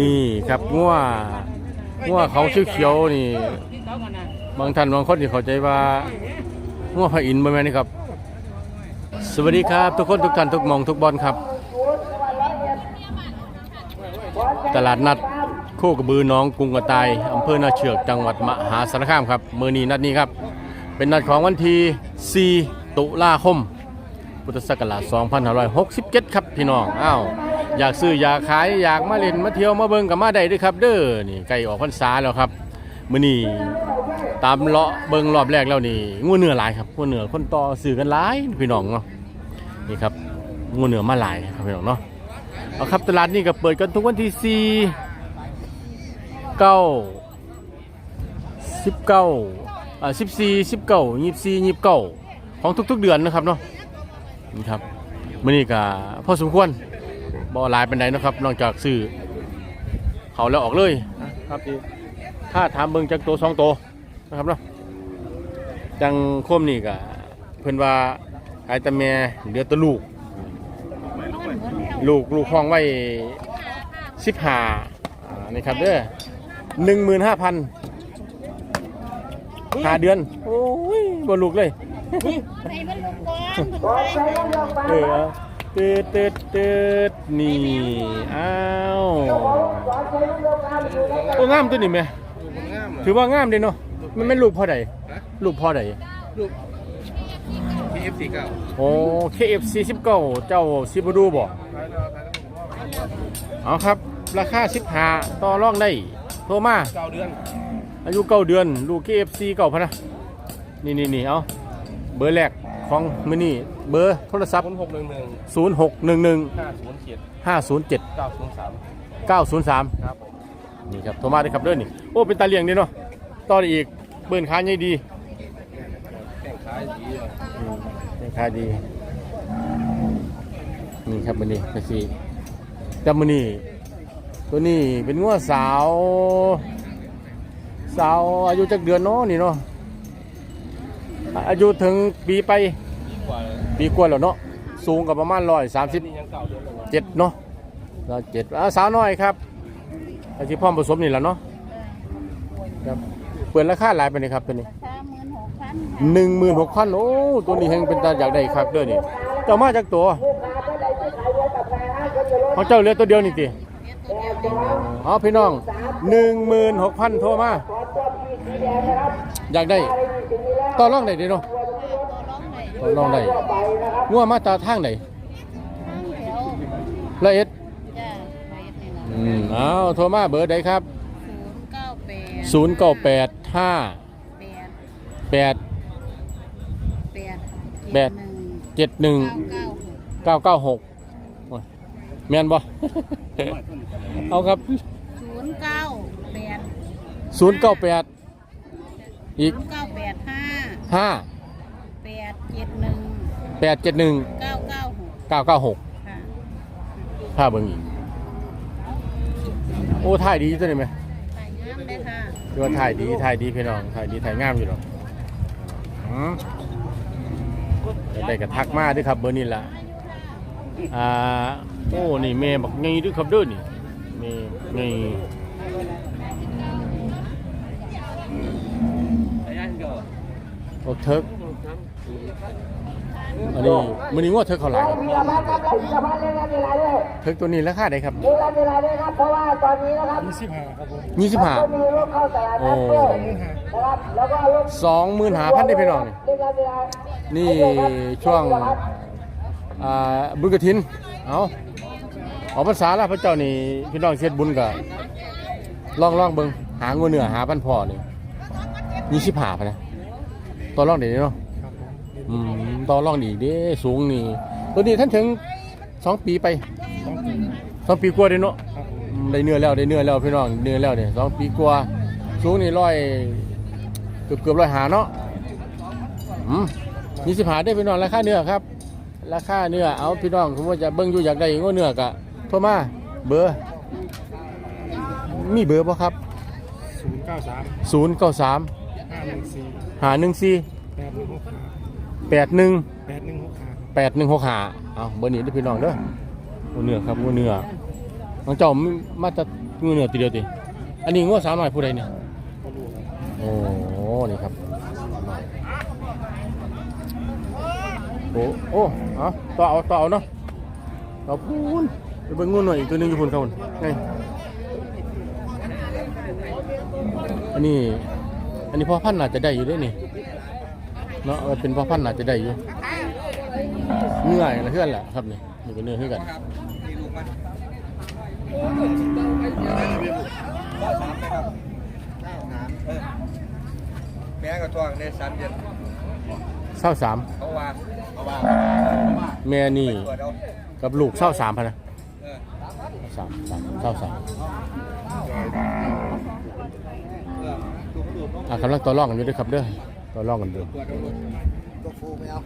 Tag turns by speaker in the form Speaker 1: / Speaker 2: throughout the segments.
Speaker 1: นี่ครับงัวงัวเขาชื่อเขียวนี่ บางท่านบางคนที่เข้าใจว่างัวพระอินทร์บ่แม่นนี่ครับ สวัสดีครับ ทุกคนทุกท่านทุกมองทุกบอลครับ ตลาดนัดโคกระบือหน้องกรุงกระต่ายอำเภอนาเชือกจังหวัดมหาสารคามครับมือนี้นัดนี้ครับ เป็นนัดของวันที่4ตุลาคมพุทธศักราช2567 ครับพี่น้องอ้าว อยากซื้ออยากขายอยากมาเล่นมาเที่ยวมาเบิ่งกับมาได้ด้วยครับ เด้อนี่ใกล้ออกพรรษาแล้วครับมื้อนี้ตามเลาะเบิ่งรอบแรกแล้วนี่งูเหนือหลายครับงูเหนือคนต่อซื้อกันหลายพี่น้องเนาะนี่ครับงูเหนือมาหลายครับพี่น้องเนาะเอาครับตลาดนี่ก็เปิดกันทุกวันที่ 4 9 19อ่า14 19 24 29 ของทุกๆเดือนนะครับเนาะนี่ครับมื่อนี้ก็พอสมควร บ่หลายเป็นไดนาะครับ นอกจากซื้อเขาแล้วออกเลยนะครับที่ถ้าถามเบิ่งจากตัวสองตัวนะครับเนาะจังโคมนี่ก็เพิ่นว่าขายแต่แม่เหลือแต่ลูก ลูกลูกห้องไว้สิบห้านี่ครับเด้อหนึ่งหมื่นห้าพันห้าเดือนโอ้ยบ่ลูกเลย
Speaker 2: ใส่มันลงก่อนถึงใส่
Speaker 1: เออเอา ตืดตืดตืดนี่อ้าวโอ้งามตัวนี้ไหมถือว่างามเด้เนาะมันไม่ลูกพ่อใดลูกพ่อใด
Speaker 3: ที่ F49
Speaker 1: โอ้ KF 49เจ้าซิบดูบ่เอาครับ ราคา15ต่อรองได้โทรมา
Speaker 3: เก้าเดือน
Speaker 1: อายุเก้าเดือน ลูก KFC เก่าพะนะนี่นี่นี่เอาเบอร์แรก ของมือนี่เบอร์โทรศัพท์
Speaker 3: ศูนย์หกหนึ่งหนึ่ง
Speaker 1: 0611
Speaker 3: ห้าศูนย์เจ็ด
Speaker 1: 507
Speaker 3: เก้าศูนย์สาม
Speaker 1: 903
Speaker 3: ครับผม
Speaker 1: นี่ครับโทรมาได้ครับเด้อนี่ โอ้ เป็นตาเลียงเด้เนาะต่อได้อีกเบิ่นค้าใหญ่ดี
Speaker 3: แข่งขายดีเลย
Speaker 1: อืมเป็นค้าดี นี่ครับมื้อนี้ก็สิแต่มื้อนี้ตัวนี้เป็นงัวสาว สาวอายุจักเดือนเนาะนี่เนาะอายุถึงปีไป
Speaker 3: ดี กว่าเลย
Speaker 1: ปีกว่าแล้วเนาะสูงกับประมาณร้อยสามสิบ
Speaker 3: นี่ยังเก้าเดือนเลยนะ
Speaker 1: เจ็ดเนาะร้อยเจ็ดอ่าสาวน้อยครับอาชีพพร้อมผสมนี่แหละเนาะครับเปิดราคาหลายไปเลยครับตัวนี้
Speaker 2: สามหมื่นหกพัน
Speaker 1: หนึ่งหมื่นหกพันโอ้ตัวนี้แหงเป็นตาอยากได้ครับเด้อนี่เจ้ามาจากตัวเขาเจ้าเหลือตัวเดียวนี่ติเอาพี่น้องหนึ่งหมื่นหกพันโทรมาอยากได้ต่อรองได้เด้เนาะ
Speaker 2: ตัวร้ องไหน
Speaker 1: ต่อรองได้งัวมาตาทางไหน
Speaker 2: แถว
Speaker 1: ละเอ็ด
Speaker 2: จ้าไปนี่นะ
Speaker 1: อืมเอาโทรมาเบอร์ใดครับ
Speaker 2: ศูนย์เก้าแปด
Speaker 1: 0 9 8 5
Speaker 2: แปด
Speaker 1: 8
Speaker 2: แปด
Speaker 1: แปด
Speaker 2: เจ็ดหนึ่ง
Speaker 1: 7 1
Speaker 2: เก้าเก้าหก
Speaker 1: 9 9 6โอ้ยแม่นบ่ เอาครับ
Speaker 2: ศูนย์เก้าแปด
Speaker 1: 0 9 8 อี
Speaker 2: ศู
Speaker 1: ก
Speaker 2: นย์เก้าแปดห้า
Speaker 1: 5 8 7 1
Speaker 2: เก้าเก้าหก
Speaker 1: 9 9 6
Speaker 2: ค่ะ
Speaker 1: ถ้าเบิ่งอีกโอ้ถ่ายดีตัวนี้ไหม
Speaker 2: ใส่งามเลยค่ะ
Speaker 1: ดูว่าถ่ายดีถ่ายดีพี่น้องถ่ายดีถ่ายงามอยู่หรอกอืมอยากได้กระทักมาด้วยครับเบอร์นี้ล่ะอ่าโอ้นี่แม่บักไงด้วยครับเด้อนี่แม่ไง
Speaker 3: ระยะเดียว
Speaker 1: โอ้เทิก อันนี้มันนี้งวดเทิกเขาหลายครับเทิกตัวนี้ราคาได้ครับ
Speaker 4: นี่เรามีอะไรด้วยครับเพราะว่าตอนนี้นะครับ
Speaker 1: ยี่สิบห้า
Speaker 4: ก็มีลูกเข้าตลาดนัดด้วยนะครับแล้วก็ลูก
Speaker 1: สองหมื่นหาพันได้พี่น้องนี่
Speaker 4: นี่เรามีอะไร
Speaker 1: นี่ช่วงอ่าบุญกระถินเอาเอาภาษาละพระเจ้านี่พี่น้องเสียดบุญกับลองลองเบิงหางูเหนือหาพันพอนี่ยี่สิบห้าพะนะต่อรองเดี๋ยวนี้เนาะอืม ต่อรองนี่เด้สูงนี่ ตัวนี้ท่านถึงสองปีไปสองปีกว่าเด้เนาะได้เนื้อแล้วได้เนื้อแล้วพี่น้องเนื้อแล้วเนี่ยสองปีกว่าสูงนี่ร้อยเกือบเกือบร้อยหาเนาะมีสิบหาได้พี่น้องราคาเนื้อครับ ราคาเนื้อเอาพี่น้องคุณว่าจะเบิ้งอยู่อยากได้ง้อเนื้อกะโทรมาเบอร์ มีเบอร์ป่ะครับ
Speaker 3: ศูนย์เก้าสาม
Speaker 1: ศูนย์เก้า093 093 514 514
Speaker 3: แปดหนึ่งหกห้า
Speaker 1: แปดหนึ่ง
Speaker 3: แปดหนึ่งหกห้า
Speaker 1: แปดหนึ่งหกหาเอาเบอร์นี้เด้อพี่น้องเด้องูเนื้อครับงูเนื้อน้องเจ้ามาจะงูเหนือตีเดียวติอันนี้งูสาวหน่อยผู้ใดเนี่ยโอ้นี่ครับโอ้โอ้เอาต่อเอาต่อเอาเนาะเอาพูนไปเบิ่งงูหน่อยอีกตัวหนึงอยู่พูนเขาพุ่นไงอันนี้อันนี้พ่อพันธุ์น่าจะได้อยู่ด้วยนี่ เนาะเอาเป็นพ่อพันธุ์น่าจะได้อยู่เนื้ออะไรเพื่อนแหละครับนี่นี่ก็เนื้อเพื่อนกัน
Speaker 5: แม่ก็ทวงในสามเดือน
Speaker 1: เศร้าสาม
Speaker 5: เขาว่าเขาว่า
Speaker 1: แม่นี่
Speaker 5: เปิดเอา
Speaker 1: กับลูกเศร้าสามพันนะ
Speaker 5: เออ
Speaker 1: สามสามเศร้าสามอะกำลังต่อรองกันอยู่ด้วยครับเด้อ ต่อรองกันอยู่
Speaker 5: ตัวฟูไม่เอา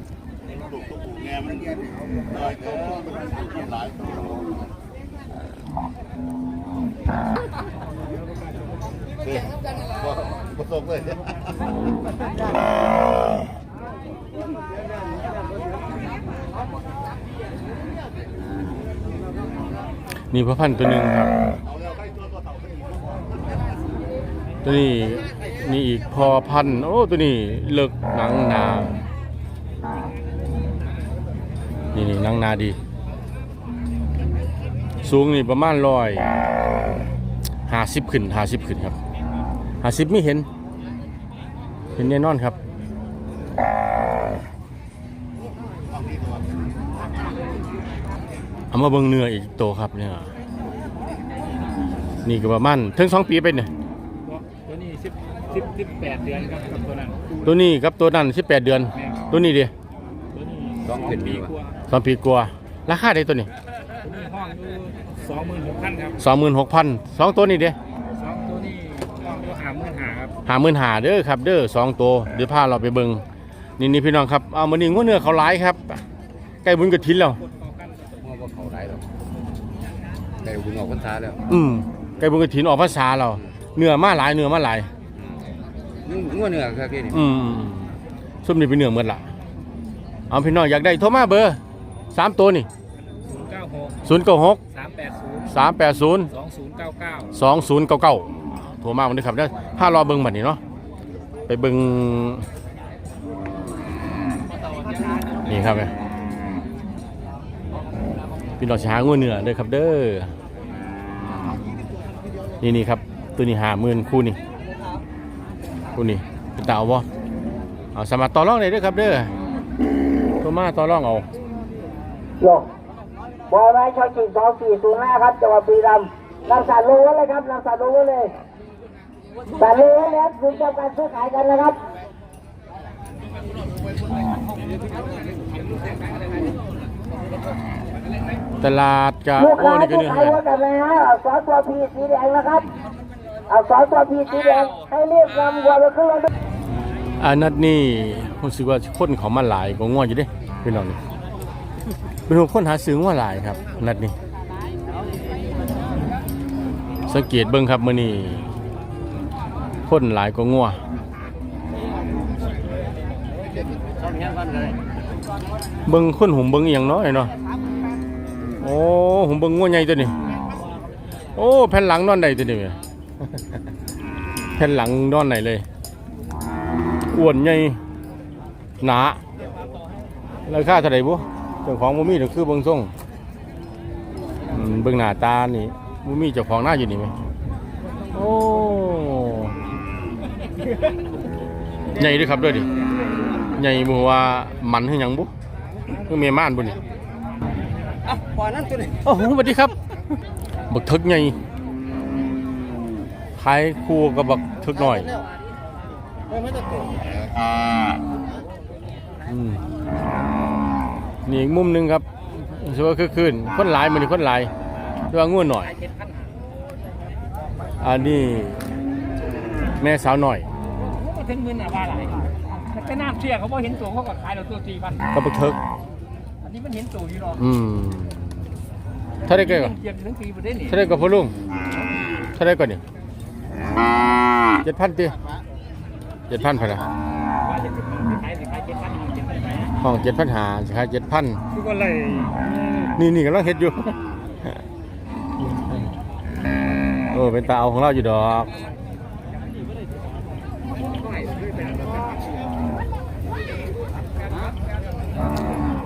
Speaker 1: นี่พ่อพันธุ์ตัวหนึ่งครับ ตัวนี้ นี่อีกพอพันโอ้ตัวนี้เลิกหนังนา นี่นี่หนังนาดี สูงนี่ประมาณร้อยห้าสิบขึ้นห้าสิบขึ้นครับห้าสิบไม่เห็น เห็นแน่นอนครับเอามาเบิ่งเนื้ออีกโตครับเนี่ยนี่ก็ประมาณถึงสองปีไปเนี่ย
Speaker 3: สิบสิบสิบแปดเดือนครับกับตัวนั้น
Speaker 1: ตัวนี้กับตัวนั้นสิบแปดเดือนตัวนี้ดิ
Speaker 3: ตัวนี้
Speaker 5: สองเป็น
Speaker 3: ปี
Speaker 5: ปี
Speaker 3: กว่า
Speaker 1: สองปีกว่าราคาได้ตัวนี้
Speaker 3: ตัวนี้ห้องอยู่สองหมื่นหกพันครับ
Speaker 1: สองหมื่นหกพันสองตัวนี้เด้
Speaker 3: สองตัวนี้ห้องอยู่หาหมื่นหาครับ
Speaker 1: หาหมื่นหาเด้อครับ เด้อสองตัวเดี๋ยวพาเราไปเบิ่งนี่นี่พี่น้องครับเอามานี่งวเนื้อเขาหลายครับใกล้บุญกระถินแล้ว
Speaker 3: กดเข้ากันกับตัว
Speaker 5: มองว่าเขาได้หรอกแต่คุณออกพรรษาแล้ว
Speaker 1: อืมใกล้บุญกระถินออกภาษาเราเนื้อมาหลายเนื้อมาหลาย
Speaker 5: งวเนื้อครับพี่นี่
Speaker 1: อืมซุ่มนี่เป็นเนื้อหมดละเอาพี่น้องอยากได้โทรมาเบอร์สามตัวนี่
Speaker 3: ศูนย์เก้าหก
Speaker 1: ศูนย์เก้าหก
Speaker 3: สามแปดศูนย์
Speaker 1: สามแปดศูนย์
Speaker 3: สองศูนย์เก้าเก้า
Speaker 1: สองศูนย์เก้าเก้าโทรมาวันนี้ครับเด้อถ้ารอเบิ่งบัดนี้เนาะไปเบิ่งนี่ครับเนี่ยพี่น้องสิหางูเนื้อเด้อครับเด้อนี่นี่ครับ ตัวนี้หาหมื่นคู่นี่ คู่นี่เป็นตาเอาบ่เอาสามารถต่อรองได้เด้อครับเด้อโทรมาต่อรองเอา
Speaker 4: โยกบอยไม้ชอชิงสองสี่ศูนย์ห้าครับจังหวัดบุรีรัมย์นำสารลงไว้เลยครับนำสารลงไว้เลยสารลงไว้แล้วถึงจะการซื้อขายกันนะครับ
Speaker 1: ตลาดกะ
Speaker 4: ลูก
Speaker 1: โอ้
Speaker 4: ค้า
Speaker 1: นี่ก็
Speaker 4: ที่
Speaker 1: เนื้อ
Speaker 4: ขาย
Speaker 1: หา
Speaker 4: ว่ากันนะฮะเอาสองตัวพีสีแดงนะครับเอาสองตัวพีสีแดงให้เรียกนำวัวไปขึ้นรถ
Speaker 1: อันนัดนี่รู้สึกว่าคนเขามาหลายก็ง่วงอยู่เด้พี่น้องนี่เป็นคนหาซื้อว่าหลายครับ นัดนี้สังเกตเบิ่งครับมื้อนี้คนหลายก็ง่วงเบิ่งคนหุ่มเบิ่งอหย่างน้อยเนาะโอ้หุ่มเบิ่งง่วงใหญ่ตัวนี้โอ้แผ่นหลังนอนได้ตัวนี้ แม่แผ่นหลังนอนไหนเลย อ้วนใหญ่หนาราคาเท่าไหร่บุเจ้าของบ่มีเดี๋ยวคือเบิ่งทรงอืมเบิ่งหน้าตานี่บ่มีเจ้าของหน้าอยู่นี่ไหมโอ้ใหญ่เด้วยครับเด้วยดิใหญ่บ่ว่ามันคือหยังบุคือเมียม่านบุนี่
Speaker 5: อะพอนั่นตัวนี้
Speaker 1: โอ้โหสวัสดีครับบักทึกใหญ่ ขายคู่กับบักทึกหน่อย
Speaker 5: ไม่ต้องตัว
Speaker 1: อืมนี่อีกมุมหนึ่งครับสว่าคือคืนคนหลายมันนี่คนหลายแต่ว่าง่วนหน่อย อันนี้แม่สาวหน่อย
Speaker 3: ก็ถึงหมื่นอะว่าหลายแต่ก็น้ำเชี่ยเขาบอกเห็นตัวเขาก็ขายเราตัวสี่พัน
Speaker 1: กับบักเทิก
Speaker 3: อันนี้มันเห็นตัวอยู่หรอก
Speaker 1: อืมถ้าได้ก็
Speaker 3: เกียบถึงปีประเด็นนี่
Speaker 1: ถ้าได้ก็พ่อลุงถ้าได้ก็นี่เจ็ดพันตี เจ็ดพันพอละ
Speaker 3: ว่าจะเป็นขายสิขายเจ็ดพันเจ็ดพันไป
Speaker 1: ห้องเจ็ดพันหาสิขายเจ็ดพัน
Speaker 3: คือก็เลย
Speaker 1: นี่นี่กำลังเฮ็ดอยู่โอ้อเป็นตาเอาของเราอยู่ดอก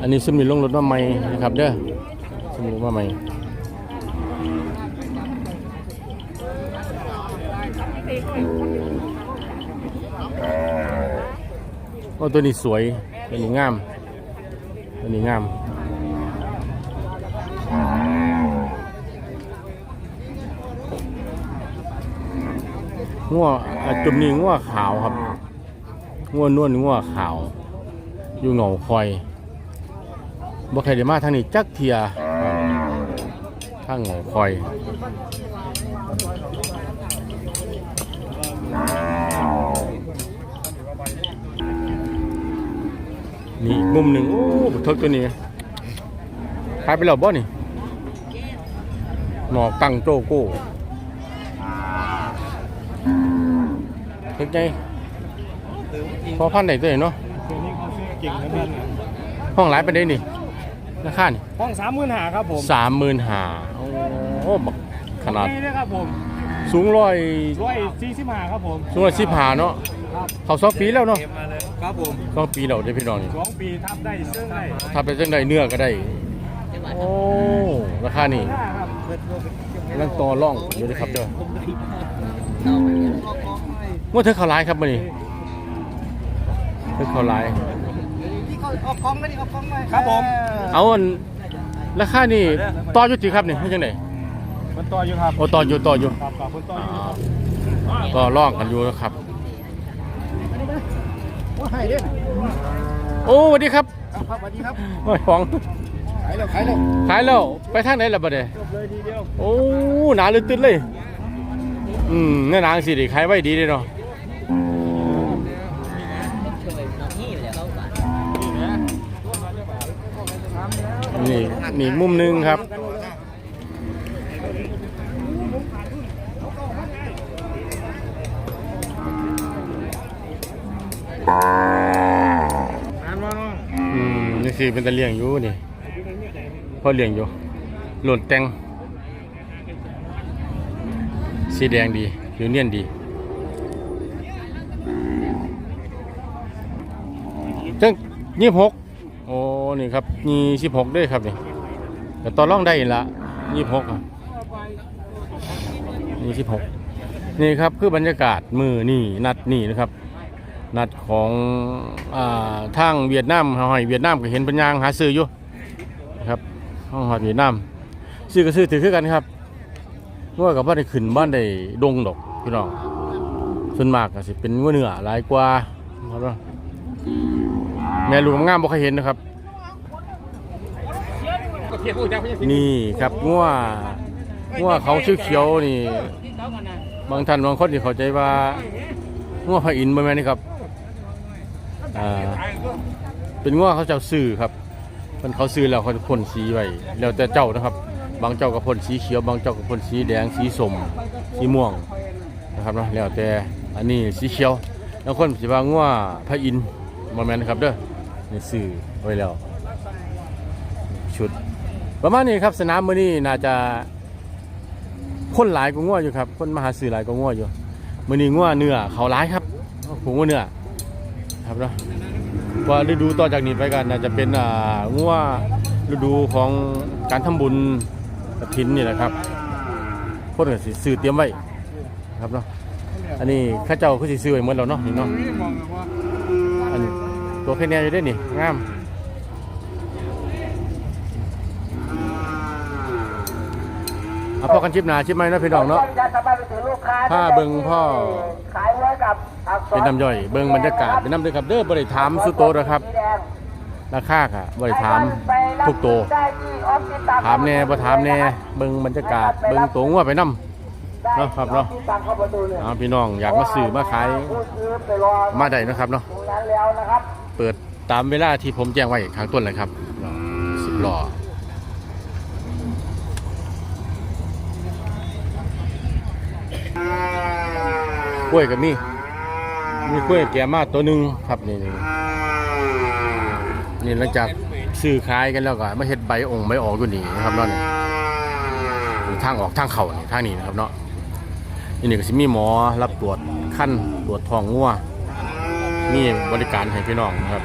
Speaker 1: อันนี้ซุมนี่ลงรถมาใหม่นะครับเด้อซุมลงมาใหม่ อ้ตัวนี้สวย ตัวนี้งาม ตัวนี้งาม งัวจุดนี้งัวขาวครับ งัวนวลงัวขาว อยู่เหงาคอยบ่ใครได้มาทางนี้จักเทียทางเหงาคอย นี่อีกมุมหนึ่งโอ้บุทกตัวนี้หายไปแล้วบ่นี่หนอกตั้งโจโก้เฮ็ดไงพอพันได้ตัวเนาะ
Speaker 3: ตัวนี้เขาซื้อเก่งนะแม่น
Speaker 1: ห้องหลายไปได้นี่ราคานี่
Speaker 3: ห้องสามหมื่นหาครับผม
Speaker 1: สามหมื่นหาโอ้บักขนาด
Speaker 3: นี่นะครับผม
Speaker 1: สูงร้อย
Speaker 3: ร้อยสี่สิบห้าครับผม
Speaker 1: สูงร้อยสิบหาเนาะ
Speaker 3: ครับ
Speaker 1: เขาสองปีแล้วเนาะ
Speaker 3: ครับผม
Speaker 1: สองปีแล้วเด้อพี่น้องนี่
Speaker 3: สองปีทับได้เสื้อได้
Speaker 1: ถ้าเป็นจังใดเนื้อก็ได้โอ้ราคานี่
Speaker 3: ได้ครับ
Speaker 1: นั่งต่อร่องอยู่เลยครับเด้อว่าเธอเขาร้ายครับมื้อนี้เธอเขาร้าย
Speaker 3: ครับผม
Speaker 1: เอาอันราคานี่ต่ออยู่ติครับนี่ให้จังได
Speaker 3: มันต่ออยู่ครับ
Speaker 1: โอ้ต่ออยู่ต่ออยู่
Speaker 3: ครับครับมันต่ออยู่
Speaker 1: ก็ลอกกันอยู่นะครับ
Speaker 3: ว่า ให้เด้อ
Speaker 1: โอ้สวัสดีครับ
Speaker 3: ครับสวัสดีครับ
Speaker 1: โอ้ยของ
Speaker 3: ขายแล้วขายแล้ว
Speaker 1: ขายแล้วไปทางไหนล่ะบัดเด
Speaker 3: จบเลยทีเดียว
Speaker 1: โอ้หนาลึกตึ๊ดเลย อืมแน่นางสิดิขายไว้ดีเลยเนาะนี่นี่มุมหนึงครับ มนี่สิเป็นตะเลียงอยู่นี่พอเลียงอยู่หล่นแต่งสีแดงดีผิวเนียนดีจังยี่หกโอ้นี่ครับยี่สิบหกด้วยครับนี่แต่ตอนร่องได้ละยี่หกยี่สิบหกนี่ครับคือบรรยากาศมือนี่นัดนี่นะครับ นัดของอทางเวียดนามเฮาให้เวียดนามก็เห็นเป็นยางหาซื้ออยู่นะครับห้องหอดเวียดนามซื้อก็ซื้อถือคือกันครับงัวกับบ้านได้ขึ้นบ้านได้ดงดอกพี่น้องส่วนมากก็สิเป็นงัวเนื้อหลายกว่าครับแม่ลูกงามบ่เคยเห็นนะครับ นี่ครับงัวงัวเขาชื่อเขียวนี่ บางท่านบางคนที่เข้าใจว่างัวพระอินทร์บ่แม่นี่ครับ อ่าเป็นง้อเขาเจ้าซื้อครับมันเขาซื้อแล้วเขาจะพ่นสีไว้แล้วแต่เจ้านะครับ บางเจ้าก็พ่นสีเขียว บางเจ้าก็พ่นสีแดงสีส้มสีม่วงนะครับนะแล้วแต่อันนี้สีเขียวแล้วคนสิว่าง้อพระอินทร์บ่แมนะครับเด้อนี่ซื้อไว้แล้วชุด ประมาณนี้ครับสนามมื้อนี้น่าจะคนหลายกว่าง้ออยู่ครับ คนมาหาซื้อหลายกว่าง้ออยู่มื้อนี้ง้อเนื้อเขาหลายครับผูง้อเนื้อ ครับนะว่าฤดูต่อจากนี้ไปกันน่าจะเป็นอ่างัวฤดูของการทำบุญกฐินนี่แหละครับคนกสิซื้อเตรียมไว้ครับเนาะอันนี้ข้าเจ้าคือสิซื้อไว้หมดแล้วเนาะนี่เนาะอันนี้ตัวแค่นี้อยู่ได้นี่งามเอาพ่อกันชิปหนาชิปไหมนะพี่น้องเนาะถ้าเบิ่งพ่อ
Speaker 4: ขายไว้กับ
Speaker 1: เป็นน้ำย่อย เบิ่งบรรยากาศเป็นน้ำเด้อครับเด้อบ่ได้ถามสุโตดนะครับ ราคาค่ะบ่ได้ถามทุกตัว
Speaker 4: ได้ที่ออฟฟิศต่ง
Speaker 1: ถามแน่บ่ถามแน่เบิ่งบรรยากาศเบิ่งตัวงัวไปนํเนาะครับเนาะ
Speaker 4: ที่ต่า
Speaker 1: พี่น้องอยากมาซื้อมาขายมาได้นะครับเนาะ เปิดตามเวลาที่ผมแจ้งไว้ข้างต้นเลยครับสิบล้อกล้วยกับมี มีกล้วยแก่มาตัวหนึ่งครับนี่นี่นี่หลังจากซื้อขายกันแล้วก็มาเฮ็ดใบองค์ใบออกอยู่นี่นะครับเนาะนี่นี่ทางออกทางเข่านี่ทางนี้นะครับเนาะอันนี้ก็สิมีหมอรับตรวจขั้นตรวจท้องงัวมีบริการให้พี่น้องนะครับ